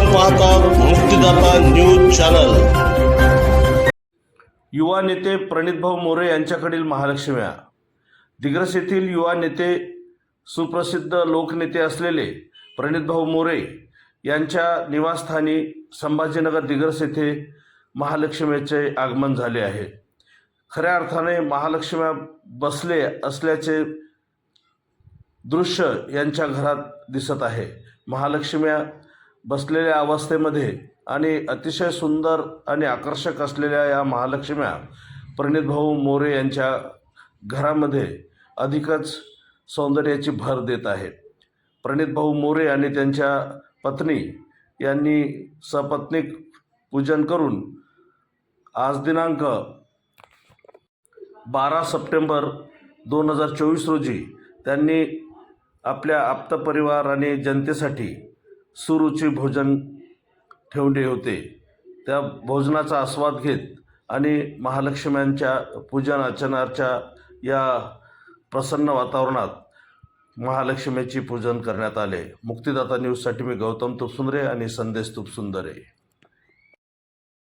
आपण पाहतात मुक्तिदाता न्यूज चॅनल. युवा नेते प्रणितभाऊ मोरे यांच्याकडील महालक्ष्म्या दिग्रस येथील युवा नेते सुप्रसिद्ध लोकनेते असलेले प्रणितभाऊ मोरे यांच्या निवासस्थानी संभाजीनगर दिग्रस येथे महालक्ष्मीचे आगमन झाले आहे. खऱ्या अर्थाने महालक्ष्म्या बसले असल्याचे दृश्य यांच्या घरात दिसत आहे. महालक्ष्म्या बसलेल्या अवस्थेमध्ये आणि अतिशय सुंदर आणि आकर्षक असलेल्या या महालक्ष्म्या प्रणितभाऊ मोरे यांच्या घरामध्ये अधिकच सौंदर्याची भर देत आहे प्रणितभाऊ मोरे आणि त्यांच्या पत्नी यांनी सपत्नीक पूजन करून आज दिनांक बारा सप्टेंबर दोन हजार चोवीस रोजी त्यांनी आपल्या आप्तपरिवार आणि जनतेसाठी सुरुची भोजन ठेवले होते. त्या भोजनाचा आस्वाद घेत आणि महालक्ष्म्यांच्या पूजन अर्चनाच्या या प्रसन्न वातावरणात महालक्ष्मीची पूजन करण्यात आले. मुक्तिदाता न्यूजसाठी मी गौतम तुपसुंदरे आणि संदेश तुपसुंदरे.